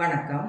வணக்கம்.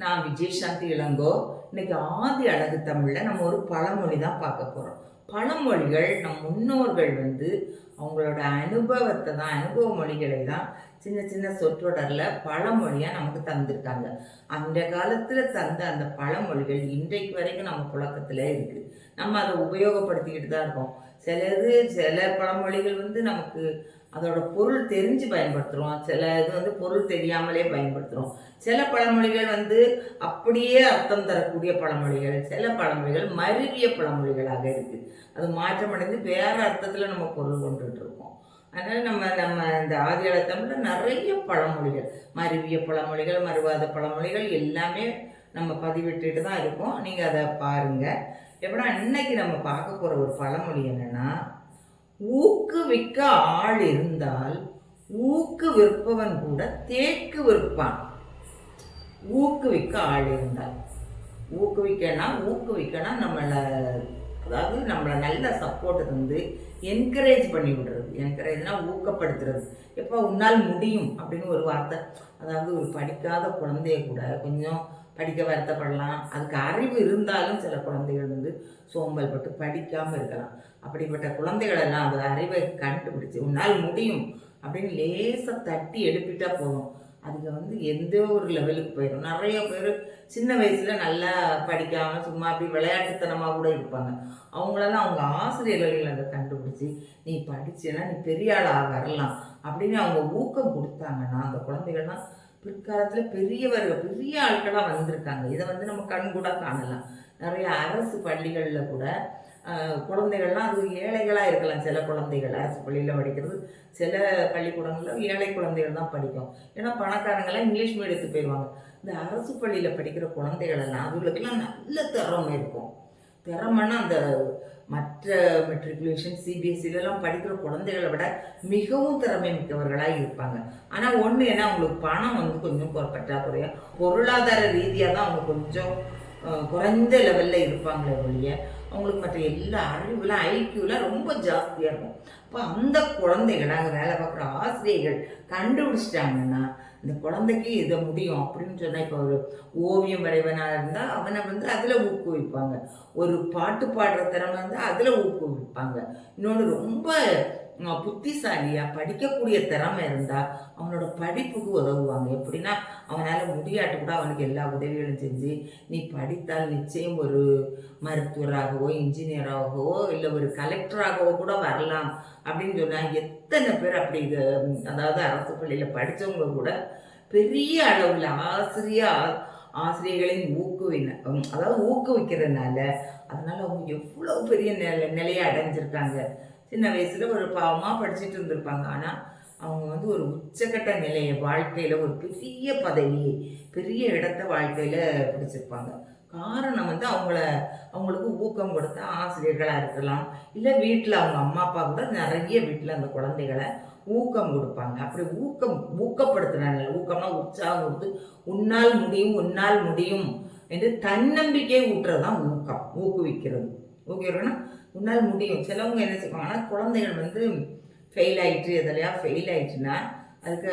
நான் விஜயசாந்தி இளங்கோ. இன்னைக்கு ஆதி அழகு தமிழில் நம்ம ஒரு பழமொழி தான் பார்க்க போகிறோம் பழமொழிகள் நம் முன்னோர்கள் வந்து அவங்களோட அனுபவத்தை தான் அனுபவ மொழிகளை தான் சின்ன சின்ன சொற்றொடரில் பழமொழியாக நமக்கு தந்திருக்காங்க. அந்த காலத்தில் தந்த அந்த பழமொழிகள் இன்றைக்கு வரைக்கும் நம்ம புழக்கத்தில் இருக்குது நம்ம அதை உபயோகப்படுத்திக்கிட்டு தான் இருக்கோம். சிலது சில பழமொழிகள் வந்து நமக்கு அதோட பொருள் தெரிஞ்சு பயன்படுத்துகிறோம் சில இது வந்து பொருள் தெரியாமலே பயன்படுத்துகிறோம் சில பழமொழிகள் வந்து அப்படியே அர்த்தம் தரக்கூடிய பழமொழிகள் சில பழமொழிகள் மருவிய பழமொழிகளாக இருக்குது அது மாற்றமடைந்து வேறு அர்த்தத்தில் நம்ம பொருள் கொண்டுட்டு இருக்கோம் அதனால் நம்ம நம்ம இந்த ஆதியாள தமிழில் நிறைய பழமொழிகள் மருவிய பழமொழிகள் மறுவாத பழமொழிகள் எல்லாமே நம்ம பதிவிட்டுட்டு தான் இருக்கோம். நீங்கள் அதை பாருங்கள் எப்படின்னா இன்னைக்கு நம்ம பார்க்க போகிற ஒரு பழமொழி என்னென்னா ஊக்குவிக்க ஆள் இருந்தால் ஊக்கு விற்பவன் கூட தேக்கு விற்பான். ஊக்குவிக்க ஆள் இருந்தால். ஊக்குவிக்கனா ஊக்குவிக்கனா நம்மளை அதாவது நம்மளை நல்ல சப்போர்ட் தந்து என்கரேஜ் பண்ணி விடுறது. என்கரேஜ்னா ஊக்கப்படுத்துறது. எப்போ உன்னால் முடியும் அப்படின்னு ஒரு வார்த்தை. அதாவது ஒரு படிக்காத குழந்தைய கூட கொஞ்சம் படிக்க வருத்தப்படலாம். அதுக்கு அறிவு இருந்தாலும் சில குழந்தைகள் வந்து சோம்பல் பட்டு படிக்காமல் இருக்கலாம். அப்படிப்பட்ட குழந்தைகளெல்லாம் அந்த அறிவை கண்டுபிடிச்சி உன்னால் முடியும் அப்படின்னு லேசாக தட்டி எழுப்பிட்டா போதும். அதுங்க வந்து எந்த ஒரு லெவலுக்கு போயிடும். நிறைய பேர் சின்ன வயசில் நல்லா படிக்காமல் சும்மா அப்படி விளையாட்டுத்தனமாக கூட இருப்பாங்க. அவங்களெல்லாம் அவங்க ஆசிரியர்கள் அதை கண்டுபிடிச்சி நீ படிச்சேன்னா நீ பெரிய ஆளாக வரலாம் அப்படின்னு அவங்க ஊக்கம் கொடுத்தாங்கன்னா அந்த குழந்தைகள்லாம் பிற்காலத்தில் பெரியவர்கள் பெரிய ஆட்களாக வந்திருக்காங்க. இதை வந்து நம்ம கண் கூட காணலாம். நிறைய அரசு பள்ளிகளில் கூட குழந்தைகள்லாம் அது ஏழைகளாக இருக்கலாம். சில குழந்தைகள் அரசு பள்ளியில் படிக்கிறது சில பள்ளிக்கூடங்களில் ஏழை குழந்தைகள் தான் படிக்கும். ஏன்னா பணக்காரங்களாம் இங்கிலீஷ் மீடியத்துக்கு போயிடுவாங்க இந்த அரசு பள்ளியில் படிக்கிற குழந்தைகள் எல்லாம் அதுகளுக்கெல்லாம் நல்ல திறமை இருக்கும். திறமைன்னா அந்த மற்ற மெட்ரிகுலேஷன் சிபிஎஸ்சிலலாம் படிக்கிற குழந்தைகளை விட மிகவும் திறமை மிக்கவர்களாக இருப்பாங்க. ஆனால் ஒன்று என்ன அவங்களுக்கு பணம் வந்து கொஞ்சம் கொ- பொருளாதார ரீதியாக தான் அவங்க கொஞ்சம் குறைந்த லெவலில் இருப்பாங்களே ஒழிய அவங்களுக்கு மற்ற எல்லா அறிவுலாம் ஐக்கியூலாம் ரொம்ப ஜாஸ்தியாக இருக்கும். அப்போ அந்த குழந்தைகள் அங்கே வேலை பார்க்குற ஆசிரியர்கள் கண்டுபிடிச்சிட்டாங்கன்னா இந்த குழந்தைக்கு இதை முடியும் அப்படின்னு சொன்னால் இப்போ ஒரு ஓவியம் வரைவனாக இருந்தால் அவனை வந்து அதில் ஊக்குவிப்பாங்க. ஒரு பாட்டு பாடுற திறமை இருந்தால் அதில் ஊக்குவிப்பாங்க. இன்னொன்று ரொம்ப புத்திசாலியாக படிக்கக்கூடிய திறமை இருந்தால் அவனோட படிப்புக்கு உதவுவாங்க. எப்படின்னா அவனால் முடியாட்டு கூட அவனுக்கு எல்லா உதவிகளும் செஞ்சு நீ படித்தால் நிச்சயம் ஒரு மருத்துவராகவோ இன்ஜினியராகவோ இல்லை ஒரு கலெக்டராகவோ கூட வரலாம் அப்படின்னு சொன்னால் எத்தனை பேர் அப்படி இது அதாவது அரசு பள்ளியில் படித்தவங்க கூட பெரிய அளவில் ஆசிரியர் ஆசிரியர்களின் ஊக்குவின அதாவது ஊக்குவிக்கிறதுனால அதனால அவங்க எவ்வளோ பெரிய நிலை நிலையை அடைஞ்சிருக்காங்க. சின்ன வயசில் ஒரு பாவமாக படிச்சுட்டு இருந்திருப்பாங்க. ஆனால் அவங்க வந்து ஒரு உச்சக்கட்ட நிலையை வாழ்க்கையில் ஒரு பெரிய பதவி பெரிய இடத்த வாழ்க்கையில் பிடிச்சிருப்பாங்க. காரணம் வந்து அவங்கள அவங்களுக்கு ஊக்கம் கொடுத்த ஆசிரியர்களாக இருக்கலாம் இல்லை வீட்டில் அவங்க அம்மா அப்பா கூட நிறைய வீட்டில் அந்த குழந்தைகளை ஊக்கம் கொடுப்பாங்க. அப்படி ஊக்கம் ஊக்கப்படுத்துறாங்க ஊக்கம்னா உற்சாகம் கொடுத்து உன்னால் முடியும் உன்னால் முடியும் என்று தன்னம்பிக்கையை ஊட்டுறது தான் ஊக்கம் ஊக்குவிக்கிறது. ஊக்குவிக்கிறதுனா உன்னால் முடியும். சிலவங்க என்ன செய்வாங்கன்னா குழந்தைகள் வந்து ஃபெயில் ஆயிட்டு எதுலையா ஃபெயில் ஆயிடுச்சுன்னா அதுக்கு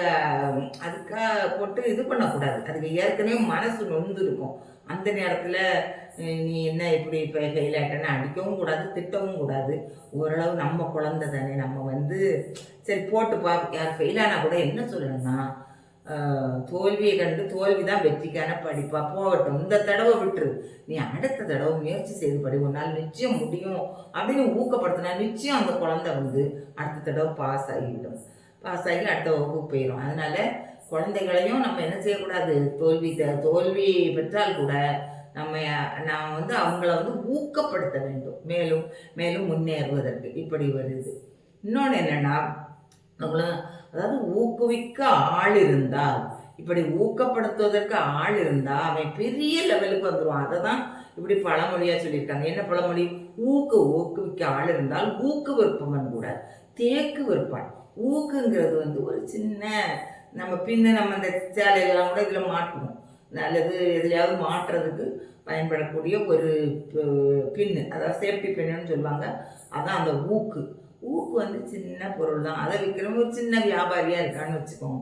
அதுக்காக போட்டு இது பண்ணக்கூடாது. அதுக்கு ஏற்கனவே மனசு நொந்து இருக்கும் அந்த நேரத்தில் நீ என்ன இப்படி இப்போ ஃபெயில் ஆகிட்டேன்னு அடிக்கவும் கூடாது திட்டவும் கூடாது. ஓரளவு நம்ம குழந்த தானே. நம்ம வந்து சரி போட்டு பா யார் ஃபெயில் ஆனால் கூட என்ன சொல்லணும்னா தோல்வியை கண்டு தோல்வி தான் வெற்றிக்கான படிப்பா. போகட்டும் இந்த தடவை விட்டுரு. நீ அடுத்த தடவை முயற்சி செய்து படி. உன்னால் நிச்சயம் முடியும். அப்படின்னு ஊக்கப்படுத்தினா நிச்சயம் அந்த குழந்தை வந்து அடுத்த தடவை பாஸ் ஆகிவிடும். பாஸ் ஆகி அடுத்த வகுப்பு போயிடும் அதனால குழந்தைகளையும் நம்ம என்ன செய்யக்கூடாது? தோல்வி த- தோல்வி பெற்றால் கூட நம்ம நான் வந்து அவங்கள வந்து ஊக்கப்படுத்த வேண்டும். மேலும் மேலும் முன்னேறுவதற்கு இப்படி வருது. இன்னொன்று என்னன்னா நம்மள அதாவது ஊக்குவிக்க ஆள் இருந்தால் இப்படி ஊக்கப்படுத்துவதற்கு ஆள் இருந்தால் அவன் பெரிய லெவலுக்கு வந்துடுவான் அதை தான் இப்படி பழமொழியாக சொல்லியிருக்காங்க. என்ன பழமொழி? ஊக்கு ஊக்குவிக்க ஆள் இருந்தால் ஊக்கு விற்பவன் கூட தேக்கு விற்பான் ஊக்குங்கிறது வந்து ஒரு சின்ன நம்ம பின்ன நம்ம இந்த சேலையெல்லாம் கூட இதில் மாட்டுவோம். நல்லது எதுலையாவது மாட்டுறதுக்கு பயன்படக்கூடிய ஒரு பின்னு அதாவது சேஃப்டி பின்னுன்னு சொல்லுவாங்க. அதான் அந்த ஊக்கு. ஊக்கு வந்து சின்ன பொருள் தான். அதை விற்கிறவங்க ஒரு சின்ன வியாபாரியாக இருக்கான்னு வச்சுக்கோங்க.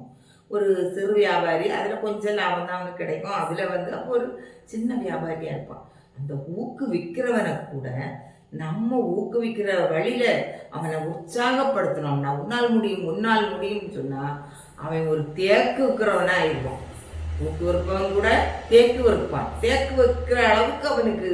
ஒரு சிறு வியாபாரி அதில் கொஞ்சம் லாபம் தான் அவனுக்கு கிடைக்கும். அதில் வந்து அப்போ ஒரு சின்ன வியாபாரியாக இருப்பான். அந்த ஊக்கு விற்கிறவனை கூட நம்ம ஊக்குவிக்கிற வழியில் அவனை உற்சாகப்படுத்தினோம்னா உன்னால் முடியும் உன்னால் முடியும்னு சொன்னால் அவன் ஒரு தேக்கு விற்கிறவனாக இருப்பான் ஊக்கு விற்பவன் கூட தேக்கு விற்பான். தேக்கு விற்கிற அளவுக்கு அவனுக்கு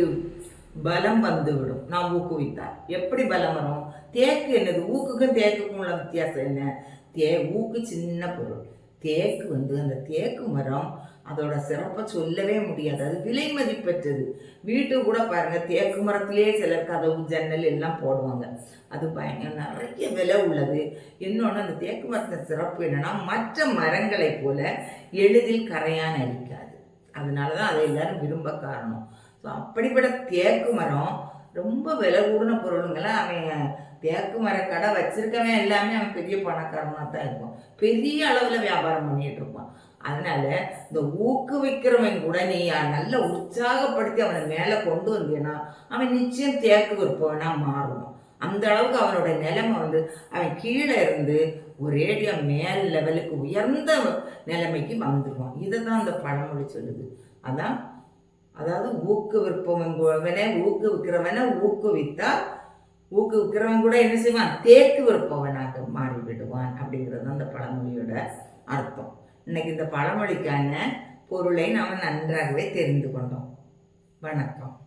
பலம் வந்து விடும் நான் எப்படி பலம் வரும்? தேக்கு என்னது? ஊக்குக்கும் தேக்குக்கும் உள்ள வித்தியாசம் என்ன? தே ஊக்கு சின்ன பொருள். தேக்கு வந்து அந்த தேக்கு மரம் அதோட சிறப்பை சொல்லவே முடியாது. அது விலை மதிப்பற்றது. வீட்டு கூட பாருங்க தேக்கு மரத்திலேயே சிலர் கதவு ஜன்னல் எல்லாம் போடுவாங்க. அது பயங்கர நிறைய விலை உள்ளது. இன்னொன்று அந்த தேக்கு மரத்தின் சிறப்பு என்னன்னா மற்ற மரங்களைப் போல எளிதில் கரையான் அடிக்காது அதனால தான் அதை எல்லாரும் விரும்ப காரணம். ஸோ அப்படிப்பட்ட தேக்கு மரம் ரொம்ப விலை கூடின பொருளுங்களை அவன் தேக்கு மர கடை வச்சிருக்கவன் எல்லாமே அவன் பெரிய பணக்காரனாக தான் இருப்பான். பெரிய அளவில் வியாபாரம் பண்ணிகிட்டு இருப்பான். அதனால இந்த ஊக்குவிக்கிறவன் கூட நீ நல்ல உற்சாகப்படுத்தி அவனை மேலே கொண்டு வந்தீன்னா அவன் நிச்சயம் தேக்கு விற்பவனா மாறணும் அந்த அளவுக்கு அவனோட நிலைமை வந்து அவன் கீழே இருந்து ஒரேடியா மேல் லெவலுக்கு உயர்ந்த நிலைமைக்கு வந்துடுவான் இதை தான் அந்த பழமொழி சொல்லுது. அதான் அதாவது ஊக்குவிற்பவனை ஊக்குவிக்கிறவனை ஊக்குவித்தால் ஊக்குவிக்கிறவன் கூட என்ன செய்வான்? தேக்கு விற்பவனாக மாறிவிடுவான் அப்படிங்கிறது அந்த பழமொழியோட அர்த்தம். இன்னைக்கு இந்த பழமொழிக்கான பொருளை நாம் நன்றாகவே தெரிந்து கொண்டோம். வணக்கம்.